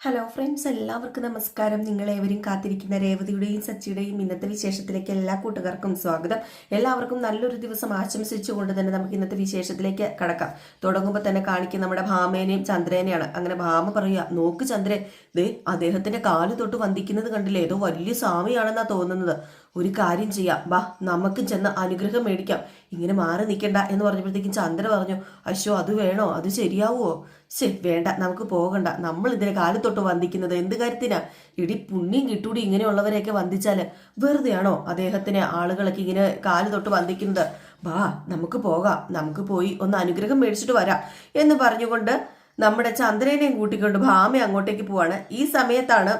Hello friends എല്ലാവർക്കും നമസ്കാരം. നിങ്ങളേവരും കാത്തിരിക്കുന്ന രേവതിയുടെയും സച്ചിയുടെയും ഇന്നത്തെ വിശേഷത്തിലേക്ക് എല്ലാ കൂട്ടുകാർക്കും സ്വാഗതം. എല്ലാവർക്കും നല്ലൊരു ദിവസം ആശംസിച്ചുകൊണ്ട് തന്നെ നമുക്ക് ഇന്നത്തെ വിശേഷത്തിലേക്ക് കടക്കാം. തുടങ്ങുമ്പോൾ തന്നെ കാണിക്കുന്ന നമ്മുടെ ഭാമേനെയും ചന്ദ്രേനെയാണ്. അങ്ങനെ ഭാമ പറയുക നോക്ക് ചന്ദ്രൻ ദേ അദ്ദേഹത്തിന്റെ കാൽ തൊട്ട് വന്ദിക്കുന്നത് കണ്ടില്ലേ? ഏതോ വലിയ സ്വാമിയാണെന്നാ തോന്നുന്നത്. ഒരു കാര്യം ചെയ്യാം. ബാ നമുക്ക് ചെന്ന് അനുഗ്രഹം മേടിക്കാം. ഇങ്ങനെ മാറി നിൽക്കണ്ട എന്ന് പറഞ്ഞപ്പോഴത്തേക്കും ചന്ദ്ര പറഞ്ഞു അശോ അത് വേണോ? അത് ശരിയാവുമോ ശരി വേണ്ട നമുക്ക് പോകണ്ട. നമ്മൾ ഇതിനെ കാലത്തൊട്ട് വന്ദിക്കുന്നത് എന്ത് കാര്യത്തിനാ? ഇടി പുണ്യം കിട്ടൂടി ഇങ്ങനെയുള്ളവരെയൊക്കെ വന്ദിച്ചാൽ വെറുതെയാണോ അദ്ദേഹത്തിന് ആളുകളൊക്കെ ഇങ്ങനെ കാൽ തൊട്ട് വന്ദിക്കുന്നത്? ബാ നമുക്ക് പോകാം. നമുക്ക് പോയി ഒന്ന് അനുഗ്രഹം മേടിച്ചിട്ട് വരാം എന്ന് പറഞ്ഞുകൊണ്ട് നമ്മുടെ ചന്ദ്രനെയും കൂട്ടിക്കൊണ്ട് ഭാമ അങ്ങോട്ടേക്ക് പോവാണ്. ഈ സമയത്താണ്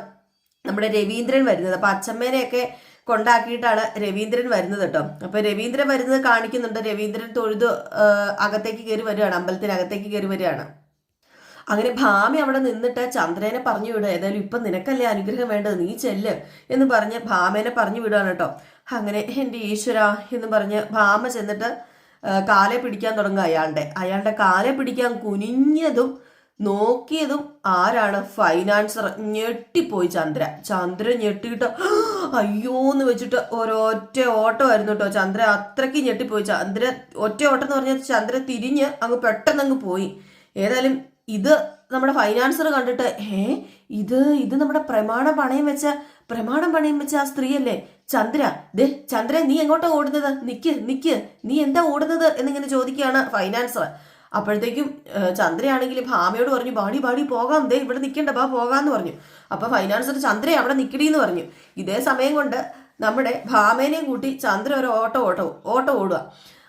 നമ്മുടെ രവീന്ദ്രൻ വരുന്നത്. അപ്പൊ അച്ഛമ്മേനെയൊക്കെ കൊണ്ടാക്കിയിട്ടാണ് രവീന്ദ്രൻ വരുന്നത് കേട്ടോ. അപ്പൊ രവീന്ദ്രൻ വരുന്നത് കാണിക്കുന്നുണ്ട്. രവീന്ദ്രൻ തൊഴുത് അകത്തേക്ക് കയറി വരികയാണ്. അമ്പലത്തിനകത്തേക്ക് കയറി വരികയാണ്. അങ്ങനെ ഭാമി അവിടെ നിന്നിട്ട് ചന്ദ്രനെ പറഞ്ഞു വിടുക. ഏതായാലും ഇപ്പം നിനക്കല്ലേ അനുഗ്രഹം വേണ്ടത്? നീ ചെല്ല് എന്ന് പറഞ്ഞ് ഭാമേനെ പറഞ്ഞു വിടുകയാണ് കേട്ടോ. അങ്ങനെ എന്റെ ഈശ്വര എന്ന് പറഞ്ഞ് ഭാമ ചെന്നിട്ട് കാലെ പിടിക്കാൻ തുടങ്ങുക അയാളുടെ. അയാളുടെ കാലെ പിടിക്കാൻ കുനിഞ്ഞതും നോക്കിയതും ആരാണ്? ഫൈനാൻസർ ഞെട്ടിപ്പോയി ചന്ദ്ര. ചന്ദ്ര ഞെട്ടിയിട്ട് അയ്യോ എന്ന് വെച്ചിട്ട് ഒരൊറ്റ ഓട്ടമായിരുന്നു കേട്ടോ ചന്ദ്ര അത്രയ്ക്ക് ഞെട്ടിപ്പോയി. ചന്ദ്ര ഒറ്റ ഓട്ടം എന്ന് പറഞ്ഞാൽ ചന്ദ്ര തിരിഞ്ഞ് അങ്ങ് പെട്ടെന്ന് അങ്ങ് പോയി. ഏതായാലും ഇത് നമ്മുടെ ഫൈനാൻസർ കണ്ടിട്ട് ഏ ഇത് ഇത് നമ്മുടെ പ്രമാണം പണയം വെച്ച പ്രമാണം പണയം വെച്ച ആ സ്ത്രീയല്ലേ? ചന്ദ്ര ദേ ചന്ദ്ര നീ എങ്ങോട്ടാ ഓടുന്നത്? നിക്ക് നിക്ക് നീ എന്താ ഓടുന്നത്? എന്നിങ്ങനെ ചോദിക്കുകയാണ് ഫൈനാൻസർ അപ്പോഴത്തേക്കും ചന്ദ്രയാണെങ്കിൽ ഭാമയോട് പറഞ്ഞു ബാടി ബാടി പോകാം. ദേ ഇവിടെ നിൽക്കണ്ട. ബാ പോകാന്ന് പറഞ്ഞു. അപ്പോൾ ഫൈനാൻസർ ചന്ദ്ര അവിടെ നിക്കടി എന്ന് പറഞ്ഞു. ഇതേ സമയം കൊണ്ട് നമ്മുടെ ഭാമേനെയും കൂട്ടി ചന്ദ്ര ഒരു ഓട്ടോ ഓട്ടോ ഓട്ടോ ഓടുക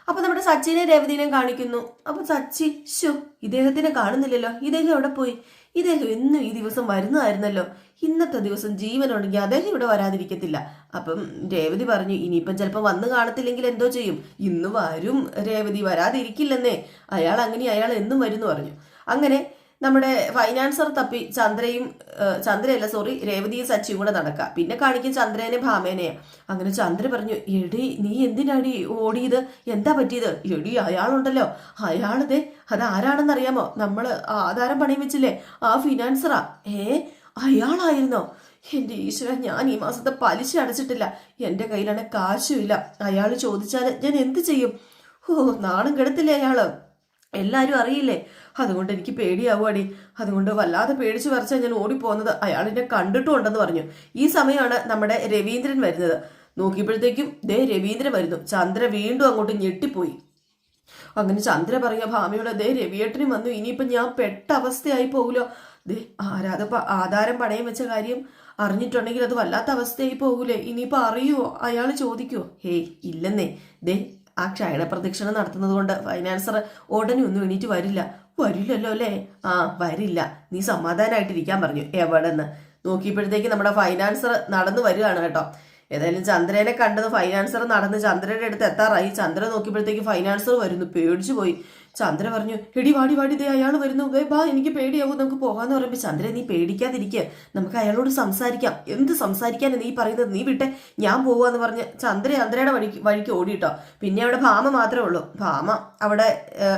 അപ്പോൾ നമ്മുടെ സച്ചിനെ രേവതിനെയും കാണിക്കുന്നു. അപ്പോൾ സച്ചി ഷു ഇദ്ദേഹത്തിനെ കാണുന്നില്ലല്ലോ. ഇദ്ദേഹം എവിടെ പോയി? ഇദ്ദേഹം എന്നും ഈ ദിവസം വരുന്നതായിരുന്നല്ലോ. ഇന്നത്തെ ദിവസം ജീവനുണ്ടെങ്കിൽ അദ്ദേഹം ഇവിടെ വരാതിരിക്കത്തില്ല. അപ്പം രേവതി പറഞ്ഞു ഇനിയിപ്പം ചിലപ്പോൾ വന്ന് കാണത്തില്ലെങ്കിൽ എന്തോ ചെയ്യും. ഇന്ന് വരും രേവതി വരാതിരിക്കില്ലെന്നേ. അയാൾ അങ്ങനെ അയാൾ എന്നും വരും പറഞ്ഞു. അങ്ങനെ നമ്മുടെ ഫൈനാൻസർ തപ്പി ചന്ദ്രയും ചന്ദ്രയല്ല സോറി രേവതിയും സച്ചിയും കൂടെ നടക്കുക പിന്നെ കാണിക്കും ചന്ദ്രനെ ഭാമേനെയാ അങ്ങനെ ചന്ദ്ര പറഞ്ഞു എടി നീ എന്തിനാടി ഓടിയത്? എന്താ പറ്റിയത്? എടി അയാളുണ്ടല്ലോ. അയാളതെ അത് ആരാണെന്നറിയാമോ നമ്മൾ ആധാരം പണയം വെച്ചില്ലേ? ആ ഫിനാൻസറാ. ഏ അയാളായിരുന്നോ? എന്റെ ഈശ്വര ഞാൻ ഈ മാസത്തെ പലിശ അടച്ചിട്ടില്ല. എന്റെ കയ്യിലാണ് കാശുമില്ല. അയാൾ ചോദിച്ചാൽ ഞാൻ എന്ത് ചെയ്യും? ഓ നാണം കെടുത്തില്ലേ അയാൾ? എല്ലാരും അറിയില്ലേ? അതുകൊണ്ട് എനിക്ക് പേടിയാവുകയാടി. അതുകൊണ്ട് വല്ലാതെ പേടിച്ചു വരച്ചാൽ ഞാൻ ഓടിപ്പോകുന്നത്. അയാൾ എന്നെ കണ്ടിട്ടും ഉണ്ടെന്ന് പറഞ്ഞു. ഈ സമയമാണ് നമ്മുടെ രവീന്ദ്രൻ വരുന്നത്. നോക്കിയപ്പോഴത്തേക്കും ദേ രവീന്ദ്രൻ വരുന്നു. ചന്ദ്ര വീണ്ടും അങ്ങോട്ട് ഞെട്ടിപ്പോയി. അങ്ങനെ ചന്ദ്ര പറഞ്ഞ ഭാമിയോട് ദേ രവിയേട്ടനും വന്നു. ഇനിയിപ്പം ഞാൻ പെട്ട അവസ്ഥയായി പോകൂലോ? ദേ ആരാധ ആധാരം പണയം വെച്ച കാര്യം അറിഞ്ഞിട്ടുണ്ടെങ്കിൽ അത് വല്ലാത്ത അവസ്ഥയായി പോകൂലേ? ഇനിയിപ്പോൾ അറിയുവോ? അയാൾ ചോദിക്കുമോ ഹേയ് ഇല്ലെന്നേ. ദേ ആ ക്ഷയണ പ്രദക്ഷിണം നടത്തുന്നത് കൊണ്ട് ഫൈനാൻസർ ഉടനെ ഒന്നും എണീറ്റ് വരില്ല. വരില്ലല്ലോ അല്ലേ? ആ വരില്ല. നീ സമാധാനമായിട്ടിരിക്കാൻ പറഞ്ഞു. എവിടെന്ന്? നോക്കിയപ്പോഴത്തേക്ക് നമ്മുടെ ഫൈനാൻസർ നടന്നു വരികയാണ് കേട്ടോ. ഏതായാലും ചന്ദ്രനെ കണ്ടത് ഫൈനാൻസർ നടന്ന് ചന്ദ്രന്റെ അടുത്ത് എത്താറായി. ചന്ദ്രൻ നോക്കിയപ്പോഴത്തേക്ക് ഫൈനാൻസർ വരുന്നു. പേടിച്ചു പോയി. ചന്ദ്ര പറഞ്ഞു എടി വാടി വാടി ദേ അയാൾ വരുന്നു. ബാ എനിക്ക് പേടിയാവും. നമുക്ക് പോകാന്ന് പറയുമ്പോൾ ചന്ദ്രൻ നീ പേടിക്കാതിരിക്കുക നമുക്ക് അയാളോട് സംസാരിക്കാം. എന്ത് സംസാരിക്കാൻ നീ പറയുന്നത്? നീ വിട്ടെ. ഞാൻ പോവാന്ന് പറഞ്ഞ് ചന്ദ്ര ചന്ദ്രയുടെ വഴിക്ക് വഴിക്ക് ഓടിയിട്ടോ പിന്നെ അവിടെ ഭാമ മാത്രമേ ഉള്ളൂ. ഭാമ അവിടെ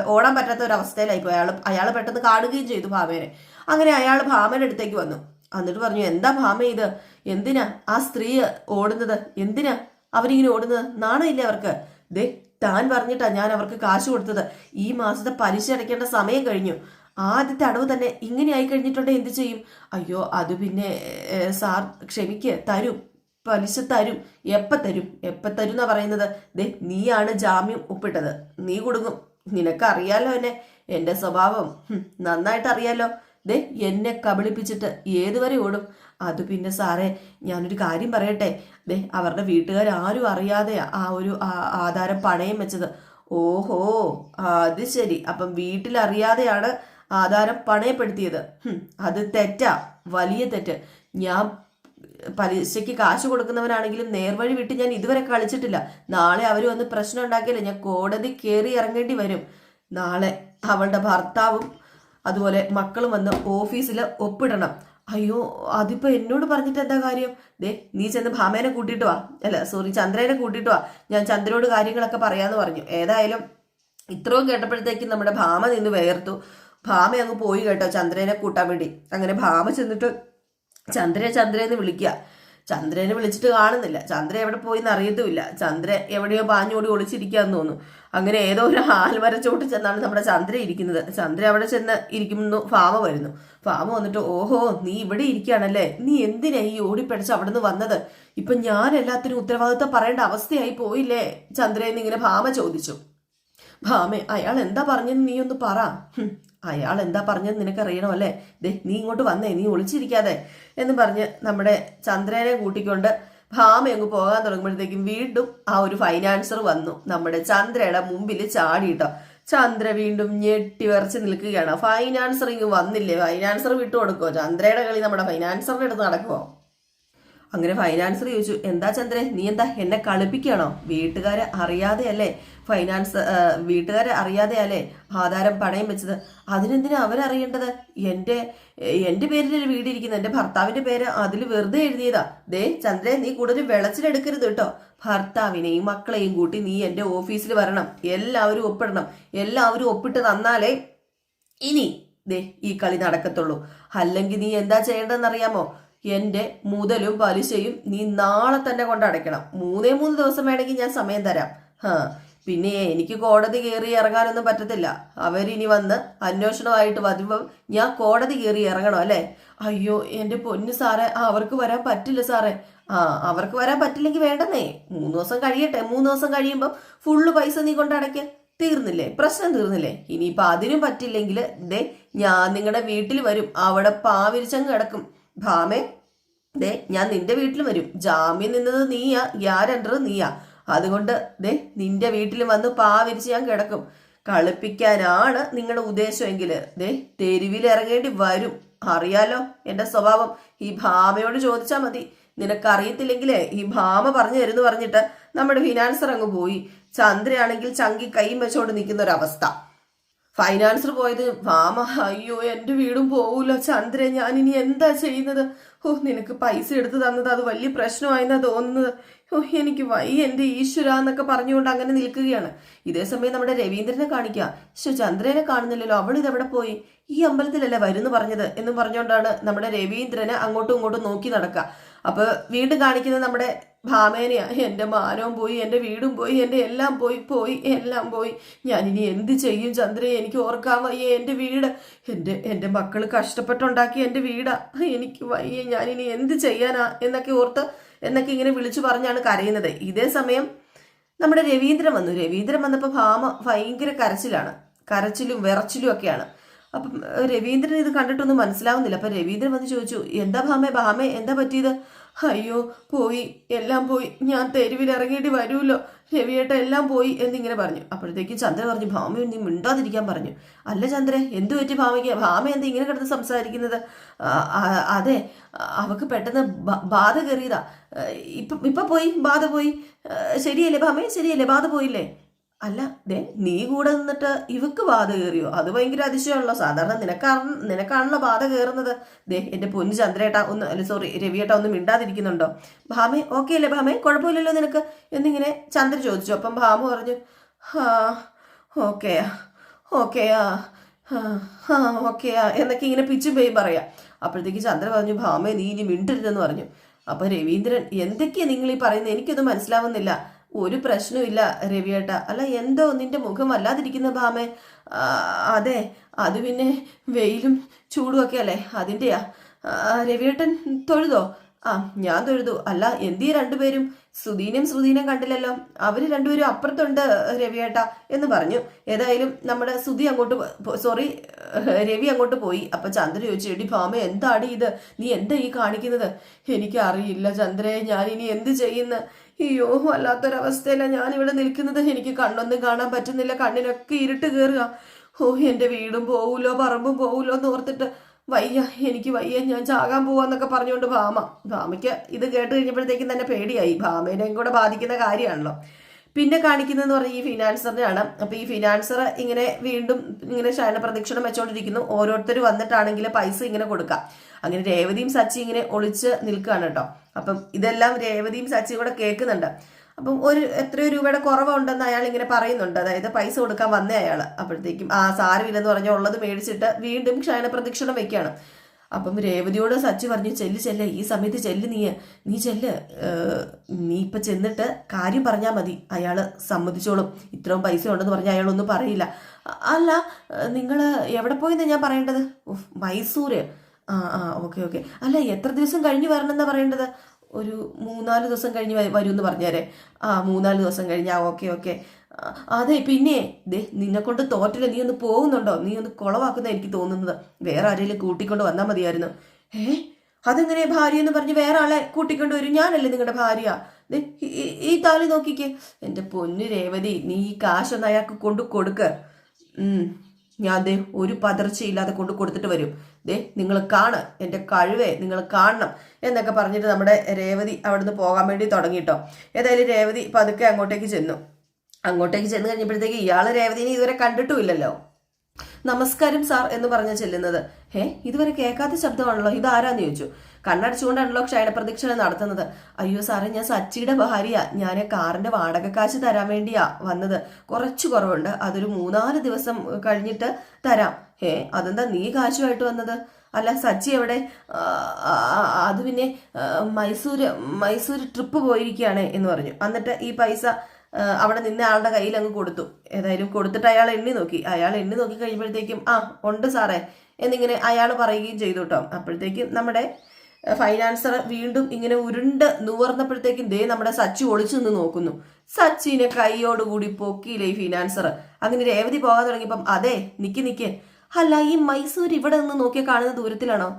ഓടാൻ പറ്റാത്ത ഒരു അവസ്ഥയിലായി പോയി. അയാൾ അയാൾ പെട്ടെന്ന് കാണുകയും ചെയ്തു ഭാമേനെ. അങ്ങനെ അയാൾ ഭാമയുടെ അടുത്തേക്ക് വന്നു. എന്നിട്ട് പറഞ്ഞു എന്താ ഭാമ ഇത്? എന്തിനാ ആ സ്ത്രീ ഓടുന്നത്? എന്തിനാ അവരിങ്ങനെ ഓടുന്നത്? നാണമില്ലേ അവർക്ക്? ദേ താൻ പറഞ്ഞിട്ടാ ഞാൻ അവർക്ക് കാശ് കൊടുത്തത്. ഈ മാസത്തെ പലിശ അടയ്ക്കേണ്ട സമയം കഴിഞ്ഞു. ആദ്യത്തെ അടവ് തന്നെ ഇങ്ങനെ ആയി കഴിഞ്ഞിട്ടുണ്ടെങ്കിൽ എന്ത് ചെയ്യും? അയ്യോ അത് പിന്നെ സാർ ക്ഷമിക്ക് തരും. പലിശ തരും. എപ്പ തരും? എപ്പ തരും എന്നാ പറയുന്നത്? ദേ നീയാണ് ജാമ്യം ഒപ്പിട്ടത്. നീ കൊടുങ്ങും നിനക്കറിയാലോ എന്നെ? എന്റെ സ്വഭാവം. നന്നായിട്ട് അറിയാലോ ദേ എന്നെ കബളിപ്പിച്ചിട്ട് ഏതുവരെ ഓടും? അത് പിന്നെ സാറേ ഞാനൊരു കാര്യം പറയട്ടെ. ദേ അവരുടെ വീട്ടുകാർ ആരും അറിയാതെ ആ ഒരു ആധാരം പണയം വെച്ചത്. ഓഹോ അത് ശരി. അപ്പം വീട്ടിലറിയാതെയാണ് ആധാരം പണയപ്പെടുത്തിയത്. അത് തെറ്റാ. വലിയ തെറ്റ്. ഞാൻ പലിശയ്ക്ക് കാശ് കൊടുക്കുന്നവനാണെങ്കിലും നേർവഴി വിട്ട് ഞാൻ ഇതുവരെ കളിച്ചിട്ടില്ല. നാളെ അവർ വന്ന് പ്രശ്നം ഉണ്ടാക്കിയില്ല ഞാൻ കോടതി കയറി ഇറങ്ങേണ്ടി വരും. നാളെ അവളുടെ ഭർത്താവും അതുപോലെ മക്കൾ വന്ന് ഓഫീസിൽ ഒപ്പിടണം. അയ്യോ അതിപ്പോ എന്നോട് പറഞ്ഞിട്ട് എന്താ കാര്യം? ദേ നീ ചെന്ന് ഭാമേനെ കൂട്ടിയിട്ട് വാ. അല്ല സോറി ചന്ദ്രേനെ കൂട്ടിയിട്ട് വാ. ഞാൻ ചന്ദ്രനോട് കാര്യങ്ങളൊക്കെ പറയാന്ന് പറഞ്ഞു. ഏതായാലും ഇത്രയും കേട്ടപ്പോഴത്തേക്കും നമ്മുടെ ഭാമ നിന്ന് വേർത്തു. ഭാമ അങ്ങ് പോയി കേട്ടോ ചന്ദ്രനെ കൂട്ടാൻ വേണ്ടി. അങ്ങനെ ഭാമ ചെന്നിട്ട് ചന്ദ്ര ചന്ദ്രയെന്ന് വിളിക്കുക. ചന്ദ്രനെ വിളിച്ചിട്ട് കാണുന്നില്ല. ചന്ദ്ര എവിടെ പോയി എന്ന് അറിയത്തുമില്ല. ചന്ദ്ര എവിടെയോ പാഞ്ഞോടി ഒളിച്ചിരിക്കാന്ന് തോന്നുന്നു. അങ്ങനെ ഏതോ ഒരു ആൽമരച്ചോട്ട് ചെന്നാണ് നമ്മുടെ ചന്ദ്ര ഇരിക്കുന്നത്. ചന്ദ്ര അവിടെ ചെന്ന് ഇരിക്കുന്നു ഫാമ വരുന്നു. ഫാമ വന്നിട്ട് ഓഹോ നീ ഇവിടെ ഇരിക്കുകയാണല്ലേ? നീ എന്തിനാ ഈ ഓടിപ്പടിച്ച് അവിടെ നിന്ന് വന്നത്? ഇപ്പൊ ഞാൻ എല്ലാത്തിനും ഉത്തരവാദിത്തം പറയേണ്ട അവസ്ഥയായി പോയില്ലേ? ചന്ദ്രയെന്ന് ഇങ്ങനെ ഭാമ ചോദിച്ചു. ഭാമേ അയാൾ എന്താ പറഞ്ഞെന്ന് നീ ഒന്ന് പറ അയാൾ എന്താ പറഞ്ഞത് നിനക്കറിയണോ അല്ലേ ദേ നീ ഇങ്ങോട്ട് വന്നേ നീ ഒളിച്ചിരിക്കാതെ എന്ന് പറഞ്ഞ് നമ്മുടെ ചന്ദ്രനെ കൂട്ടിക്കൊണ്ട് ഭാമ അങ്ങ് പോകാൻ തുടങ്ങുമ്പോഴത്തേക്കും വീണ്ടും ആ ഒരു ഫൈനാൻസർ വന്നു നമ്മുടെ ചന്ദ്രയുടെ മുമ്പിൽ ചാടിയിട്ടോ. ചന്ദ്ര വീണ്ടും ഞെട്ടി വരച്ച് നിൽക്കുകയാണ്. ഫൈനാൻസർ ഇങ്ങ് വന്നില്ലേ? ഫൈനാൻസർ വിട്ടു കൊടുക്കുമോ ചന്ദ്രയുടെ കളി നമ്മുടെ ഫൈനാൻസറിന്റെ അടുത്ത് നടക്കുമോ അങ്ങനെ ഫൈനാൻസർ ചോദിച്ചു എന്താ ചന്ദ്രൻ നീ എന്താ എന്നെ കളിപ്പിക്കണോ വീട്ടുകാരെ അറിയാതെയല്ലേ? ഫൈനാൻസ് വീട്ടുകാർ അറിയാതെ അറിയാതെയല്ലേ ആധാരം പണയം വെച്ചത്? അതിനെന്തിനാ അവരറിയേണ്ടത്? എന്റെ എന്റെ ഒരു വീടിരിക്കുന്നത് എന്റെ ഭർത്താവിന്റെ പേര് അതിൽ വെറുതെ എഴുതിയതാ. ദേ ചന്ദ്രൻ നീ കൂടുതൽ വെളച്ചിലെടുക്കരുത് കേട്ടോ. ഭർത്താവിനെയും മക്കളെയും കൂട്ടി നീ എന്റെ ഓഫീസിൽ വരണം. എല്ലാവരും ഒപ്പിടണം. എല്ലാവരും ഒപ്പിട്ട് തന്നാലേ ഇനി ദേ ഈ കളി നടക്കത്തുള്ളൂ. അല്ലെങ്കിൽ നീ എന്താ ചെയ്യേണ്ടതെന്നറിയാമോ? എന്റെ മുതലും പലിശയും നീ നാളെ തന്നെ കൊണ്ട് അടയ്ക്കണം മൂന്നേ മൂന്ന് ദിവസം വേണമെങ്കിൽ ഞാൻ സമയം തരാം. ഹാ പിന്നെ എനിക്ക് കോടതി കയറി ഇറങ്ങാനൊന്നും പറ്റത്തില്ല. അവരിനി വന്ന് അന്വേഷണമായിട്ട് വരുമ്പം ഞാൻ കോടതി കയറി ഇറങ്ങണം അല്ലേ? അയ്യോ എന്റെ പൊന്ന് സാറേ. അവർക്ക് വരാൻ പറ്റില്ല സാറേ. ആ അവർക്ക് വരാൻ പറ്റില്ലെങ്കിൽ വേണ്ടെന്നേ. മൂന്ന് ദിവസം കഴിയട്ടെ. മൂന്ന് ദിവസം കഴിയുമ്പോൾ ഫുള്ള് പൈസ നീ കൊണ്ട് അടയ്ക്ക. തീർന്നില്ലേ? പ്രശ്നം തീർന്നില്ലേ? ഇനിയിപ്പൊ അതിനും പറ്റില്ലെങ്കിൽ ദേ ഞാൻ നിങ്ങളുടെ വീട്ടിൽ വരും. അവിടെ പാവിരിച്ചങ്ങ് കിടക്കും. ഭാമേ ദേ ഞാൻ നിന്റെ വീട്ടിൽ വരും. ജാമ്യം നിന്നത് നീയാ. ഗ്യാരണ്ടർ നീയാ. അതുകൊണ്ട് ദേ നിന്റെ വീട്ടിൽ വന്ന് പാവിരിച്ച് ഞാൻ കിടക്കും. കളിപ്പിക്കാനാണ് നിങ്ങളുടെ ഉദ്ദേശമെങ്കിൽ ദേ തെരുവിൽ ഇറങ്ങേണ്ടി വരും. അറിയാലോ എന്റെ സ്വഭാവം. ഈ ഭാമയോട് ചോദിച്ചാൽ മതി. നിനക്കറിയത്തില്ലെങ്കിലേ ഈ ഭാമ പറഞ്ഞു തരുന്നു പറഞ്ഞിട്ട് നമ്മുടെ ഫിനാൻസർ അങ്ങ് പോയി. ചന്ദ്രയാണെങ്കിൽ ചങ്കി കൈയും വെച്ചോണ്ട് നിൽക്കുന്ന ഒരവസ്ഥ ഫൈനാൻസർ പോയത് വാമ അയ്യോ എന്റെ വീടും പോകൂല ചന്ദ്ര ഞാൻ ഇനി എന്താ ചെയ്യുന്നത്? ഓ നിനക്ക് പൈസ എടുത്തു തന്നത് അത് വലിയ പ്രശ്നമായെന്നാ തോന്നുന്നത്. ഓ എനിക്ക് വൈ എന്റെ ഈശ്വര എന്നൊക്കെ പറഞ്ഞുകൊണ്ട് അങ്ങനെ നിൽക്കുകയാണ്. ഇതേ സമയം നമ്മുടെ രവീന്ദ്രനെ കാണിക്കുക. ശോ ചന്ദ്രനെ കാണുന്നില്ലല്ലോ അവൾ ഇതെവിടെ പോയി? ഈ അമ്പലത്തിലല്ലേ വരുന്നു പറഞ്ഞത് എന്നും പറഞ്ഞുകൊണ്ടാണ് നമ്മുടെ രവീന്ദ്രനെ അങ്ങോട്ടും ഇങ്ങോട്ടും നോക്കി നടക്കുക. അപ്പൊ വീണ്ടും കാണിക്കുന്നത് നമ്മുടെ ഭാമേനയാ. എന്റെ മാനവും പോയി എന്റെ വീടും പോയി എന്റെ എല്ലാം പോയി പോയി എല്ലാം പോയി. ഞാൻ ഇനി എന്ത് ചെയ്യും ചന്ദ്രൻ എനിക്ക് ഓർക്കാൻ വയ്യ എന്റെ വീട്. എന്റെ എന്റെ മക്കൾ കഷ്ടപ്പെട്ടുണ്ടാക്കിയ എന്റെ വീടാ. എനിക്ക് വയ്യ ഞാൻ ഇനി എന്ത് ചെയ്യാനാ? എന്നൊക്കെ ഓർത്ത് എന്നൊക്കെ ഇങ്ങനെ വിളിച്ചു പറഞ്ഞാണ് കരയുന്നത്. ഇതേ സമയം നമ്മുടെ രവീന്ദ്രൻ വന്നു. രവീന്ദ്രൻ വന്നപ്പോൾ ഭാമ ഭയങ്കര കരച്ചിലാണ്. കരച്ചിലും വിറച്ചിലും ഒക്കെയാണ്. അപ്പം രവീന്ദ്രൻ ഇത് കണ്ടിട്ടൊന്നും മനസ്സിലാവുന്നില്ല. അപ്പം രവീന്ദ്രൻ വന്ന് ചോദിച്ചു എന്താ ഭാമേ ഭാമേ എന്താ പറ്റിയത്? അയ്യോ പോയി എല്ലാം പോയി. ഞാൻ തെരുവിൽ ഇറങ്ങേണ്ടി വരുമല്ലോ. രവിയേട്ട എല്ലാം പോയി എന്നിങ്ങനെ പറഞ്ഞു. അപ്പോഴത്തേക്കും ചന്ദ്രൻ പറഞ്ഞു ഭാമ നീ മിണ്ടാതിരിക്കാൻ പറഞ്ഞു. അല്ല ചന്ദ്രൻ എന്തു പറ്റി ഭാമയ്ക്ക്? ഭാമ എന്താ ഇങ്ങനെ കിടന്ന് സംസാരിക്കുന്നത്? അതെ അവക്ക് പെട്ടെന്ന് ബാധ കയറിയതാ. ഇപ്പം ഇപ്പം പോയി ബാധ പോയി. ശരിയല്ലേ ഭാമേ? ശരിയല്ലേ? ബാധ പോയില്ലേ? അല്ല ദേ നീ കൂടെ നിന്നിട്ട് ഇവക്ക് ബാധ കയറിയോ? അത് ഭയങ്കര അതിശയമാണല്ലോ. സാധാരണ നിനക്കാണ് നിനക്കാണല്ലോ ബാധ കയറുന്നത്. ദേ എന്റെ പൊന്നു ചന്ദ്രേട്ട ഒന്ന് അല്ല സോറി രവിയേട്ട ഒന്ന് മിണ്ടാതിരിക്കുന്നുണ്ടോ? ഭാമേ ഓക്കെ അല്ലേ ഭാമേ? കുഴപ്പമില്ലല്ലോ നിനക്ക്? എന്നിങ്ങനെ ചന്ദ്ര ചോദിച്ചു. അപ്പം ഭാമ പറഞ്ഞു ഹാ ഓക്കെയാ ഓക്കെയാ ആ ഓക്കെയാ എന്നൊക്കെ ഇങ്ങനെ പിച്ചും പേയും പറയാം. അപ്പോഴത്തേക്ക് ചന്ദ്ര പറഞ്ഞു ഭാമേ നീ ഇനി മിണ്ടരുതെന്ന് പറഞ്ഞു. അപ്പൊ രവീന്ദ്രൻ എന്തൊക്കെയാ നിങ്ങൾ ഈ പറയുന്നത്? എനിക്കൊന്നും മനസ്സിലാവുന്നില്ല. ഒരു പ്രശ്നമില്ല രവിയേട്ട. അല്ല എന്തോ നിന്റെ മുഖം അല്ലാതിരിക്കുന്ന ഭാമേ. അതെ അത് പിന്നെ വെയിലും ചൂടും ഒക്കെ അല്ലേ അതിന്റെയാ രവിയേട്ടൻ തൊഴുതോ? ആ ഞാൻ തൊഴുതു അല്ല എന്തി രണ്ടുപേരും? സുധീനും ശ്രുതീനും കണ്ടില്ലല്ലോ. അവർ രണ്ടുപേരും അപ്പുറത്തുണ്ട് രവിയേട്ട എന്ന് പറഞ്ഞു. ഏതായാലും നമ്മുടെ സുധി അങ്ങോട്ട് സോറി രവി അങ്ങോട്ട് പോയി. അപ്പൊ ചന്ദ്ര ചോദിച്ചു എടി ഭാമ എന്താണ് ഇത്? നീ എന്താ ഈ കാണിക്കുന്നത്? എനിക്ക് അറിയില്ല ചന്ദ്രയെ ഞാൻ ഇനി എന്ത് ചെയ്യുന്ന? അയ്യോ വല്ലാത്തൊരവസ്ഥയിലാണ് ഞാൻ ഇവിടെ നിൽക്കുന്നത്. എനിക്ക് കണ്ണൊന്നും കാണാൻ പറ്റുന്നില്ല. കണ്ണിനൊക്കെ ഇരുട്ട് കയറുക ഓ എന്റെ വീടും പോവൂലോ പറമ്പും പോവൂലോ എന്ന് ഓർത്തിട്ട് വയ്യ എനിക്ക് വയ്യ ഞാൻ ചാകാൻ പോവാന്നൊക്കെ പറഞ്ഞുകൊണ്ട് ഭാമ ഭാമയ്ക്ക് ഇത് കേട്ട് കഴിഞ്ഞപ്പോഴത്തേക്കും തന്നെ പേടിയായി. ഭാമേനെയും കൂടെ ബാധിക്കുന്ന കാര്യമാണല്ലോ. പിന്നെ കാണിക്കുന്നതെന്ന് പറഞ്ഞാൽ ഈ ഫിനാൻസറിനാണ് അപ്പോൾ ഈ ഫിനാൻസർ ഇങ്ങനെ വീണ്ടും ഇങ്ങനെ ശയന പ്രദക്ഷിണം വെച്ചോണ്ടിരിക്കുന്നു. ഓരോരുത്തർ വന്നിട്ടാണെങ്കിൽ പൈസ ഇങ്ങനെ കൊടുക്കാം. അങ്ങനെ രേവതിയും സച്ചി ഇങ്ങനെ ഒളിച്ച് നിൽക്കുകയാണ് കേട്ടോ. അപ്പം ഇതെല്ലാം രേവതിയും സച്ചിയും കൂടെ കേൾക്കുന്നുണ്ട്. അപ്പം ഒരു എത്രയോ രൂപയുടെ കുറവുണ്ടെന്ന് അയാൾ ഇങ്ങനെ പറയുന്നുണ്ട്. അതായത് പൈസ കൊടുക്കാൻ വന്നേ അയാൾ അപ്പോഴത്തേക്കും ആ സാരമില്ലെന്ന് പറഞ്ഞ ഉള്ളത് മേടിച്ചിട്ട് വീണ്ടും ക്ഷയണ പ്രദക്ഷിണം വെക്കുകയാണ് അപ്പം രേവതിയോട് സച്ചി പറഞ്ഞു ചെല്ല് ചെല്ല് ഈ സമയത്ത് ചെല്ല് നീ നീ ചെല്ല്. നീ ഇപ്പൊ ചെന്നിട്ട് കാര്യം പറഞ്ഞാൽ മതി. അയാൾ സമ്മതിച്ചോളും. ഇത്രയും പൈസ ഉണ്ടെന്ന് പറഞ്ഞാൽ അയാളൊന്നും പറയില്ല. അല്ല നിങ്ങൾ എവിടെ പോയിന്നാ ഞാൻ പറയേണ്ടത്? മൈസൂർ ആ ആ ഓക്കെ ഓക്കെ. അല്ല എത്ര ദിവസം കഴിഞ്ഞ് വരണമെന്നാണ് പറയേണ്ടത്? ഒരു മൂന്നാൽ ദിവസം കഴിഞ്ഞ് വരും എന്ന് പറഞ്ഞേരെ. ആ മൂന്നാൽ ദിവസം കഴിഞ്ഞ്. ആ ഓക്കെ ഓക്കെ. അതെ പിന്നെ ദേ നിന്നെ കൊണ്ട് തോറ്റില്ല. നീ ഒന്ന് പോകുന്നുണ്ടോ? നീ ഒന്ന് കുളവാക്കുന്ന എനിക്ക് തോന്നുന്നത്. വേറെ ആരെങ്കിലും കൂട്ടിക്കൊണ്ട് വന്നാൽ മതിയായിരുന്നു. ഏ അതെങ്ങനെ ഭാര്യ എന്ന് പറഞ്ഞ് വേറെ ആളെ കൂട്ടിക്കൊണ്ട് വരും? ഞാനല്ലേ നിങ്ങളുടെ ഭാര്യ. ഈ- താലി നോക്കിക്കേ. എന്റെ പൊന്നു രേവതി നീ ഈ കാശൊന്ന് അയാൾക്ക് കൊണ്ടു കൊടുക്ക്. ഞാൻ ദേ ഒരു പതർച്ചയില്ലാതെ കൊണ്ട് കൊടുത്തിട്ട് വരും. ദേ നിങ്ങൾ കാണ്. എന്റെ കഴിവേ നിങ്ങൾ കാണണം എന്നൊക്കെ പറഞ്ഞിട്ട് നമ്മുടെ രേവതി അവിടുന്ന് പോകാൻ വേണ്ടി തുടങ്ങിയിട്ടോ ഏതായാലും രേവതി പതുക്കെ അങ്ങോട്ടേക്ക് ചെന്നു. അങ്ങോട്ടേക്ക് ചെന്ന് കഴിഞ്ഞപ്പോഴത്തേക്ക് ഇയാൾ രേവതിനെ ഇതുവരെ കണ്ടിട്ടുമില്ലല്ലോ. നമസ്കാരം സാർ എന്ന് പറഞ്ഞ ചെല്ലുന്നത്. ഹേ ഇതുവരെ കേൾക്കാത്ത ശബ്ദമാണല്ലോ. ഇതാരാന്ന് ചോദിച്ചു. കണ്ണടച്ചുകൊണ്ടാണല്ലോ ക്ഷയണ പ്രദക്ഷിണ നടത്തുന്നത്. അയ്യോ സാറേ ഞാൻ സച്ചിയുടെ ഭാര്യ. ഞാൻ കാറിന്റെ വാടക കാശ് തരാൻ വേണ്ടിയാ വന്നത്. കുറച്ച് കുറവുണ്ട്. അതൊരു മൂന്നാൽ ദിവസം കഴിഞ്ഞിട്ട് തരാം. ഹേ അതെന്താ നീ കാശുമായിട്ട് വന്നത്? അല്ല സച്ചി എവിടെ? അത് പിന്നെ മൈസൂര് മൈസൂര് ട്രിപ്പ് പോയിരിക്കുകയാണ് എന്ന് പറഞ്ഞു. എന്നിട്ട് ഈ പൈസ അവിടെ നിന്ന ആളുടെ കയ്യിൽ അങ്ങ് കൊടുത്തു. ഏതായാലും കൊടുത്തിട്ട് അയാൾ എണ്ണി നോക്കി. അയാൾ എണ്ണി നോക്കി കഴിയുമ്പോഴത്തേക്കും ആ ഉണ്ട് സാറേ എന്നിങ്ങനെ അയാൾ പറയുകയും ചെയ്തു കേട്ടോ അപ്പോഴത്തേക്കും നമ്മുടെ ഫൈനാൻസർ വീണ്ടും ഇങ്ങനെ ഉരുണ്ട് നുവർന്നപ്പോഴത്തേക്കും ദേ നമ്മുടെ സച്ചി ഒളിച്ചു നിന്ന് നോക്കുന്നു. സച്ചിനെ കൈയോടുകൂടി പൊക്കിയില്ലേ ഈ ഫിനാൻസർ? അങ്ങനെ രേവതി പോകാൻ തുടങ്ങിയപ്പം അതെ നിക്ക് നിക്ക്. അല്ല ഈ മൈസൂർ ഇവിടെ നിന്ന് നോക്കിയാൽ കാണുന്ന ദൂരത്തിലാണോ?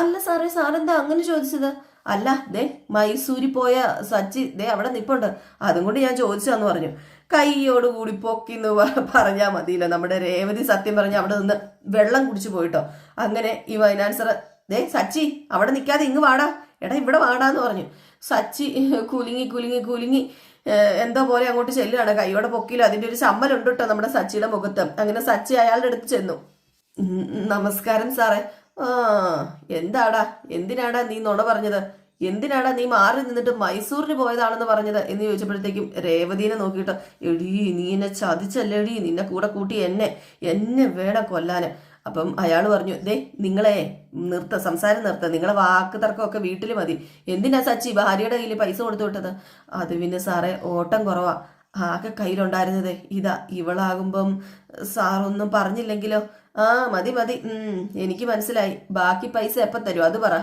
അല്ല സാറേ സാറെന്താ അങ്ങനെ ചോദിച്ചത്? അല്ല ദേ മൈസൂരി പോയ സച്ചി ദേ അവിടെ നിപ്പുണ്ട്. അതും കൊണ്ട് ഞാൻ ചോദിച്ചതെന്ന് പറഞ്ഞു. കൈയോടുകൂടി പൊക്കിന്ന് പറഞ്ഞാൽ മതിയില്ല. നമ്മുടെ രേവതി സത്യം പറഞ്ഞ അവിടെ നിന്ന് വെള്ളം കുടിച്ചു പോയിട്ടോ. അങ്ങനെ ഈ ഫൈനാൻസർ ദേ സച്ചി അവിടെ നിൽക്കാതെ ഇങ്ങ് വാടാ. എടാ ഇവിടെ വാടാന്ന് പറഞ്ഞു. സച്ചി കുലുങ്ങി കുലുങ്ങി കുലുങ്ങി എന്തോ പോലെ അങ്ങോട്ട് ചെല്ലുകയാണ്. കൈയോടെ പൊക്കിയില്ല. അതിന്റെ ഒരു ചമ്മലുണ്ട് കേട്ടോ നമ്മുടെ സച്ചിയുടെ മുഖത്ത്. അങ്ങനെ സച്ചി അയാളുടെ അടുത്ത് ചെന്നു. നമസ്കാരം സാറേ. ആ എന്താടാ? എന്തിനാടാ നീ നുണ പറഞ്ഞത്? എന്തിനാടാ നീ മാറി നിന്നിട്ട് മൈസൂരിന് പോയതാണെന്ന് പറഞ്ഞത്? എന്ന് ചോദിച്ചപ്പോഴത്തേക്കും രേവതിനെ നോക്കിയിട്ട് എടീ നീ എന്നെ ചതിച്ചല്ലേടി? നിന്നെ കൂടെ കൂട്ടി എന്നെ എന്നെ വേണം കൊല്ലാന്. അപ്പം അയാൾ പറഞ്ഞു ദേ നിങ്ങളെ നിർത്ത സംസാരം നിർത്ത. നിങ്ങളെ വാക്ക് തർക്കമൊക്കെ വീട്ടിൽ മതി. എന്തിനാ സച്ചി ഭാര്യയുടെ കയ്യിൽ പൈസ കൊടുത്തു വിട്ടത്? അത് പിന്നെ സാറേ ഓട്ടം കുറവാ. ആകെ കയ്യിലുണ്ടായിരുന്നത്. ഇതാ ഇവളാകുമ്പം സാറൊന്നും പറഞ്ഞില്ലെങ്കിലോ? ആ മതി മതി. എനിക്ക് മനസ്സിലായി. ബാക്കി പൈസ എപ്പം തരും? അത് പറ.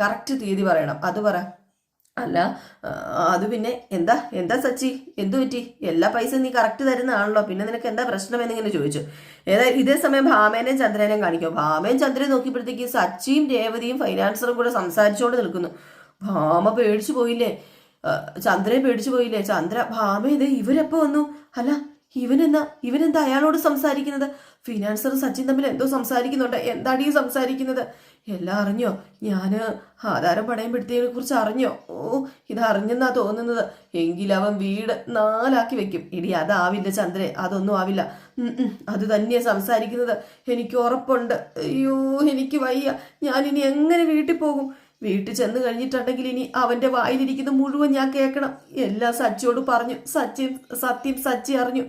കറക്റ്റ് തീയതി പറയണം. അത് പറ. അല്ല അത് പിന്നെ എന്താ? എന്താ സച്ചി? എന്തു പറ്റി? എല്ലാ പൈസ നീ കറക്റ്റ് തരുന്നതാണല്ലോ പിന്നെ നിനക്ക് എന്താ പ്രശ്നം എന്നിങ്ങനെ ചോദിച്ചു. ഏതായാലും ഇതേ സമയം ഭാമേനെയും ചന്ദ്രനെയും കാണിക്കും. ഭാമയും ചന്ദ്രനെ നോക്കിയപ്പോഴത്തേക്ക് സച്ചിയും രേവതിയും ഫൈനാൻസറും കൂടെ സംസാരിച്ചുകൊണ്ട് നിൽക്കുന്നു. ഭാമ പേടിച്ചു പോയില്ലേ? ആ, ചന്ദ്രൻ പേടിച്ചു പോയില്ലേ? ചന്ദ്ര ഭാമേത് ഇവരെപ്പോ വന്നു? അല്ല ഇവനെന്താ ഇവനെന്താ അയാളോട് സംസാരിക്കുന്നത്? ഫിനാൻസറും സച്ചിൻ തമ്മിൽ എന്തോ സംസാരിക്കുന്നുണ്ട്. എന്താണ് ഈ സംസാരിക്കുന്നത്? എല്ലാം അറിഞ്ഞോ? ഞാൻ ആധാരം പണയം പെടുത്തിയതിനെ കുറിച്ച് അറിഞ്ഞോ? ഓ ഇത് അറിഞ്ഞെന്നാ തോന്നുന്നത് എങ്കിലവൻ വീട് നാലാക്കി വെക്കും. ഇടി അതാവില്ല ചന്ദ്രൻ അതൊന്നും ആവില്ല. അത് തന്നെയാ സംസാരിക്കുന്നത്. എനിക്ക് ഉറപ്പുണ്ട്. അയ്യോ എനിക്ക് വയ്യ. ഞാനിനി എങ്ങനെ വീട്ടിൽ പോകും? വീട്ടിൽ ചെന്ന് കഴിഞ്ഞിട്ടുണ്ടെങ്കിൽ ഇനി അവന്റെ വായിലിരിക്കുന്ന മുഴുവൻ ഞാൻ കേൾക്കണം. എല്ലാം സച്ചിയോട് പറഞ്ഞു സച്ചി സത്യം സച്ചി അറിഞ്ഞു.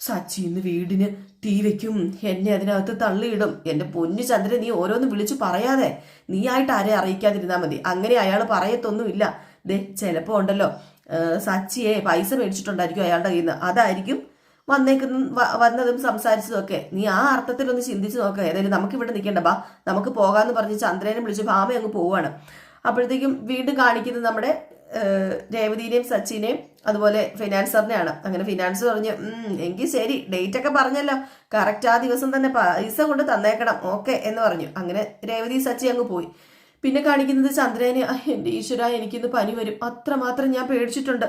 സച്ചി ഇന്ന് വീടിന് തീ വയ്ക്കും എന്നെ അതിനകത്ത് തള്ളിയിടും. എന്റെ പൊന്നു ചന്ദ്രൻ നീ ഓരോന്ന് വിളിച്ചു പറയാതെ. നീ ആയിട്ട് ആരെ അറിയിക്കാതിരുന്നാൽ മതി. അങ്ങനെ അയാൾ പറയത്തൊന്നുമില്ല. ദേ ചിലപ്പോ ഉണ്ടല്ലോ. സച്ചിയെ പൈസ മേടിച്ചിട്ടുണ്ടായിരിക്കും അയാളുടെ കയ്യിൽ നിന്ന് അതായിരിക്കും വന്നേക്കുന്ന വന്നതും സംസാരിച്ചതും ഒക്കെ. നീ ആ അർത്ഥത്തിൽ ഒന്ന് ചിന്തിച്ചു നോക്കുക ഏതായാലും നമുക്ക് ഇവിടെ നിൽക്കേണ്ട. ബാ നമുക്ക് പോകാന്ന് പറഞ്ഞ് ചന്ദ്രനെ വിളിച്ച് ഭാമ അങ്ങ് പോവാണ്. അപ്പോഴത്തേക്കും വീണ്ടും കാണിക്കുന്നത് നമ്മുടെ രേവതിനെയും സച്ചിനെയും അതുപോലെ ഫിനാൻസറിനെയാണ് അങ്ങനെ ഫിനാൻസ് പറഞ്ഞു എങ്കിൽ ശരി. ഡേറ്റ് ഒക്കെ പറഞ്ഞല്ലോ. കറക്റ്റ് ആ ദിവസം തന്നെ പൈസ കൊണ്ട് തന്നേക്കണം. ഓക്കെ എന്ന് പറഞ്ഞു. അങ്ങനെ രേവതി സച്ചി അങ്ങ് പോയി. പിന്നെ കാണിക്കുന്നത് ചന്ദ്രനെ "ആ, എന്റെ ഈശ്വര എനിക്കിന്ന് പനി വരും. അത്രമാത്രം ഞാൻ പേടിച്ചിട്ടുണ്ട്.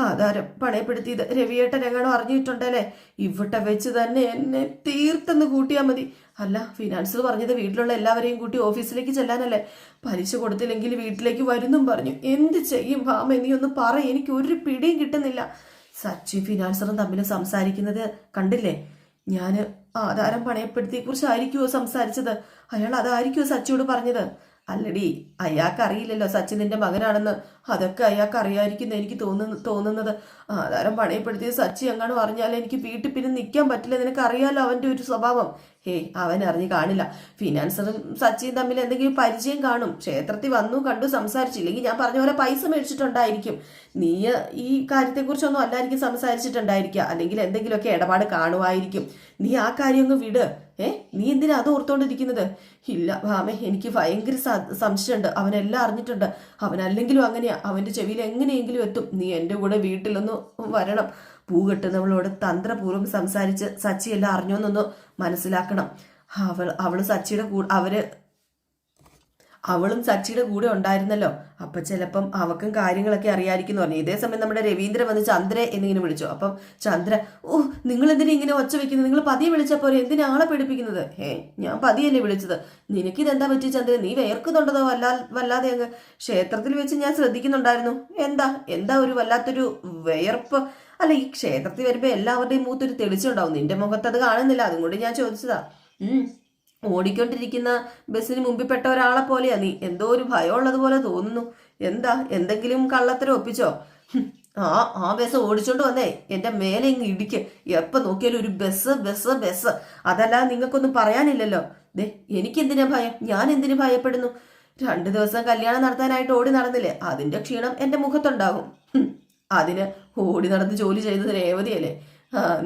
ആധാരം പണയപ്പെടുത്തിയത് രവിയേട്ടൻ എങ്ങാനും അറിഞ്ഞിട്ടുണ്ടല്ലേ? ഇവിടെ വെച്ച് തന്നെ എന്നെ തീർത്തെന്ന് കൂട്ടിയാൽ മതി. അല്ല ഫിനാൻസ് പറഞ്ഞത് വീട്ടിലുള്ള എല്ലാവരെയും കൂട്ടി ഓഫീസിലേക്ക് ചെല്ലാനല്ലേ? പലിശ കൊടുത്തില്ലെങ്കിൽ വീട്ടിലേക്ക് വരുന്നും പറഞ്ഞു. എന്ത് ചെയ്യും ഭാമ നീ ഒന്ന് പറ എനിക്ക് ഒരു പിടിയും കിട്ടുന്നില്ല. സച്ചിൻ ഫിനാൻസറും തമ്മിൽ സംസാരിക്കുന്നത് കണ്ടില്ലേ? ഞാൻ ആധാരം പണയപ്പെടുത്തിയെ കുറിച്ചായിരിക്കുമോ സംസാരിച്ചത്? അയാൾ അതായിരിക്കുമോ സച്ചിയോട് പറഞ്ഞത്? അല്ലടി അയാൾക്ക് അറിയില്ലല്ലോ സച്ചിൻ നിന്റെ മകനാണെന്ന്. അതൊക്കെ അയാൾക്ക് അറിയായിരിക്കും എനിക്ക് തോന്നുന്നു തോന്നുന്നത്. ആധാരം പണയപ്പെടുത്തിയ സച്ചി എങ്ങാണ് പറഞ്ഞാൽ എനിക്ക് വീട്ടിൽ പിന്നെ നിൽക്കാൻ പറ്റില്ല. നിനക്ക് അറിയാലോ അവന്റെ ഒരു സ്വഭാവം. ഹേ അവൻ അറിഞ്ഞു കാണില്ല. ഫിനാൻസറും സച്ചിയും തമ്മിൽ എന്തെങ്കിലും പരിചയം കാണും. ക്ഷേത്രത്തിൽ വന്നു കണ്ടു സംസാരിച്ചില്ലെങ്കിൽ ഞാൻ പറഞ്ഞ പോലെ പൈസ മേടിച്ചിട്ടുണ്ടായിരിക്കും. നീ ഈ കാര്യത്തെക്കുറിച്ചൊന്നും അല്ലായിരിക്കും സംസാരിച്ചിട്ടുണ്ടായിരിക്കുക. അല്ലെങ്കിൽ എന്തെങ്കിലുമൊക്കെ ഇടപാട് കാണുമായിരിക്കും. നീ ആ കാര്യം വിട്. ഏ? നീ എന്തിനാ അത് ഓർത്തോണ്ടിരിക്കുന്നത്? ഇല്ല ഭാമേ എനിക്ക് ഭയങ്കര സംശയമുണ്ട്. അവനെല്ലാം അറിഞ്ഞിട്ടുണ്ട്. അവനല്ലെങ്കിലും അങ്ങനെയാ. അവന്റെ ചെവിയിൽ എങ്ങനെയെങ്കിലും എത്തും. നീ എന്റെ കൂടെ വീട്ടിലൊന്ന് വരണം. പൂ കെട്ടുന്നവളോട് തന്ത്രപൂർവം സംസാരിച്ച് സച്ചി എല്ലാം അറിഞ്ഞോന്നൊന്ന് മനസ്സിലാക്കണം. അവൾ അവൾ സച്ചിയുടെ കൂടെ അവർ അവളും സച്ചിയുടെ കൂടെ ഉണ്ടായിരുന്നല്ലോ. അപ്പൊ ചിലപ്പം അവക്കും കാര്യങ്ങളൊക്കെ അറിയാതിരിക്കുന്നു പറഞ്ഞു ഇതേ സമയം നമ്മുടെ രവീന്ദ്ര വന്ന് ചന്ദ്ര എന്നിങ്ങനെ വിളിച്ചു. അപ്പം ചന്ദ്ര ഓ നിങ്ങൾ എന്തിനാ ഇങ്ങനെ ഒച്ച വെക്കുന്നത്? നിങ്ങൾ പതിയെ വിളിച്ചപ്പോൾ എന്തിനാ ആളെ പേടിപ്പിക്കുന്നത്? ഏ ഞാൻ പതിയല്ലേ വിളിച്ചത്. നിനക്കിതെന്താ പറ്റി ചന്ദ്ര? നീ വേർക്കുന്നുണ്ടതോ? വല്ലാ വല്ലാതെ അങ്ങ് ക്ഷേത്രത്തിൽ വെച്ച് ഞാൻ ശ്രദ്ധിക്കുന്നുണ്ടായിരുന്നു. എന്താ? എന്താ ഒരു വല്ലാത്തൊരു വേർപ്പ്? അല്ല ഈ ക്ഷേത്രത്തിൽ വരുമ്പോ എല്ലാവരുടെയും മൂത്തൊരു തെളിച്ചുണ്ടാവും നിന്റെ മുഖത്ത് അത് കാണുന്നില്ല. അതും കൂടി ഞാൻ ചോദിച്ചതാ. ഓടിക്കൊണ്ടിരിക്കുന്ന ബസ്സിന് മുമ്പിൽ പെട്ട ഒരാളെ പോലെയാ നീ. എന്തോ ഒരു ഭയമുള്ളത് പോലെ തോന്നുന്നു. എന്താ? എന്തെങ്കിലും കള്ളത്തരം ഒപ്പിച്ചോ? ആ ആ ബസ് ഓടിച്ചോണ്ട് വന്നേ. എന്റെ മേലെ ഇങ്ങ് ഇടിക്ക്. എപ്പോ നോക്കിയാലും ഒരു ബസ് ബസ് ബസ്. അതല്ലാതെ നിങ്ങൾക്കൊന്നും പറയാനില്ലല്ലോ. ദേ എനിക്കെന്തിനാ ഭയം? ഞാൻ എന്തിനു ഭയപ്പെടുന്നു? രണ്ടു ദിവസം കല്യാണം നടത്താനായിട്ട് ഓടി നടന്നില്ലേ? അതിന്റെ ക്ഷീണം എന്റെ മുഖത്തുണ്ടാകും. അതിന് ഓടി നടന്ന് ജോലി ചെയ്തത് രേവതിയല്ലേ?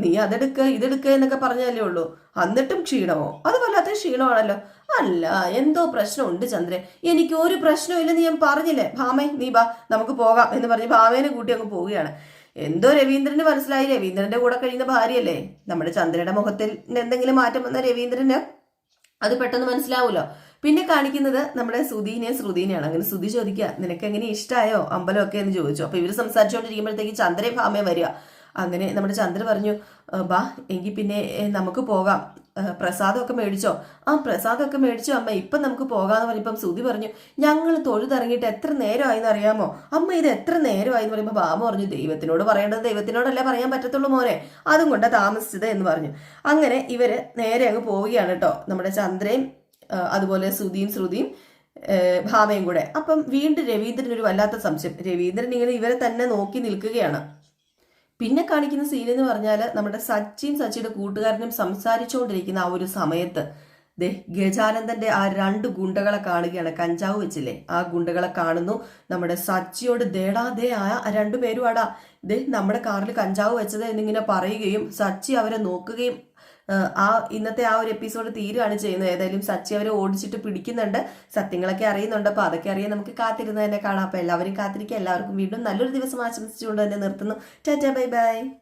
നീ അതെടുക്ക ഇതെടുക്ക എന്നൊക്കെ പറഞ്ഞല്ലേ ഉള്ളൂ. എന്നിട്ടും ക്ഷീണമോ? അത് വല്ലാത്ത ക്ഷീണമാണല്ലോ. അല്ല എന്തോ പ്രശ്നമുണ്ട് ചന്ദ്രൻ എനിക്ക് ഒരു പ്രശ്നമില്ലെന്ന് ഞാൻ പറഞ്ഞില്ലേ? ഭാമേ നീ ബാ നമുക്ക് പോകാം എന്ന് പറഞ്ഞ് ഭാമേനെ കൂട്ടി അങ്ങ് പോവുകയാണ്. എന്തോ രവീന്ദ്രന് മനസ്സിലായി. രവീന്ദ്രന്റെ കൂടെ കഴിയുന്ന ഭാര്യയല്ലേ? നമ്മുടെ ചന്ദ്രയുടെ മുഖത്തിൽ എന്തെങ്കിലും മാറ്റം വന്ന രവീന്ദ്രന് അത് പെട്ടെന്ന് മനസ്സിലാവൂലോ പിന്നെ കാണിക്കുന്നത് നമ്മുടെ സുധീനെ ശ്രുതീനെയാണ്. അങ്ങനെ സുധി ചോദിക്കുക നിനക്ക് എങ്ങനെ ഇഷ്ടമായോ അമ്പലമൊക്കെ? എന്ന് ചോദിച്ചു. അപ്പൊ ഇവർ സംസാരിച്ചുകൊണ്ടിരിക്കുമ്പോഴത്തേക്ക് ചന്ദ്രയും ഭാമയും വരിക. അങ്ങനെ നമ്മുടെ ചന്ദ്ര പറഞ്ഞു ബാ എങ്കിൽ പിന്നെ നമുക്ക് പോകാം. പ്രസാദമൊക്കെ മേടിച്ചോ? ആ പ്രസാദമൊക്കെ മേടിച്ചോ അമ്മ. ഇപ്പം നമുക്ക് പോകാന്ന് പറഞ്ഞപ്പം സുതി പറഞ്ഞു ഞങ്ങൾ തൊഴുതിറങ്ങിയിട്ട് എത്ര നേരമായി അറിയാമോ? അമ്മ ഇത് എത്ര നേരമായി എന്ന് പറയുമ്പോൾ ബാമ പറഞ്ഞു ദൈവത്തിനോട് പറയേണ്ടത് ദൈവത്തിനോടല്ലേ പറയാൻ പറ്റത്തുള്ളൂ മോനെ. അതും കൊണ്ട് താമസിച്ചത് എന്ന് പറഞ്ഞു. അങ്ങനെ ഇവർ നേരെ അങ്ങ് പോവുകയാണ് കേട്ടോ നമ്മുടെ ചന്ദ്രയും അതുപോലെ സുതിയും ശ്രുതിയും ഭാമയും കൂടെ. അപ്പം വീണ്ടും രവീന്ദ്രൻ ഒരു വല്ലാത്ത സംശയം. രവീന്ദ്രൻ ഇങ്ങനെ ഇവരെ തന്നെ നോക്കി നിൽക്കുകയാണ്. പിന്നെ കാണിക്കുന്ന സീൻ എന്ന് പറഞ്ഞാൽ നമ്മുടെ സച്ചിയും സച്ചിയുടെ കൂട്ടുകാരനും സംസാരിച്ചുകൊണ്ടിരിക്കുന്ന ആ ഒരു സമയത്ത് ദേ ഗജാനന്ദന്റെ ആ രണ്ട് ഗുണ്ടകളെ കാണുകയാണ്. കഞ്ചാവ് വെച്ചില്ലേ? ആ ഗുണ്ടകളെ കാണുന്നു. നമ്മുടെ സച്ചിയോട് ദേടാ ആ രണ്ടുപേരും ആടാ ദേ നമ്മുടെ കാറിൽ കഞ്ചാവ് വെച്ചത് എന്നിങ്ങനെ പറയുകയും സച്ചി അവരെ നോക്കുകയും ആ, ഇന്നത്തെ ആ ഒരു എപ്പിസോഡ് തീരുകയാണ് ചെയ്യുന്നത്. ഏതായാലും സച്ചി അവരെ ഓടിച്ചിട്ട് പിടിക്കുന്നുണ്ട്. സത്യങ്ങളൊക്കെ അറിയുന്നുണ്ട്. അപ്പൊ അതൊക്കെ അറിയാൻ നമുക്ക് കാത്തിരുന്ന് തന്നെ കാണാം. അപ്പൊ എല്ലാവരും കാത്തിരിക്കുക. എല്ലാവർക്കും വീണ്ടും നല്ലൊരു ദിവസം ആശംസിച്ചുകൊണ്ട് തന്നെ നിർത്തുന്നു. Tata bye bye.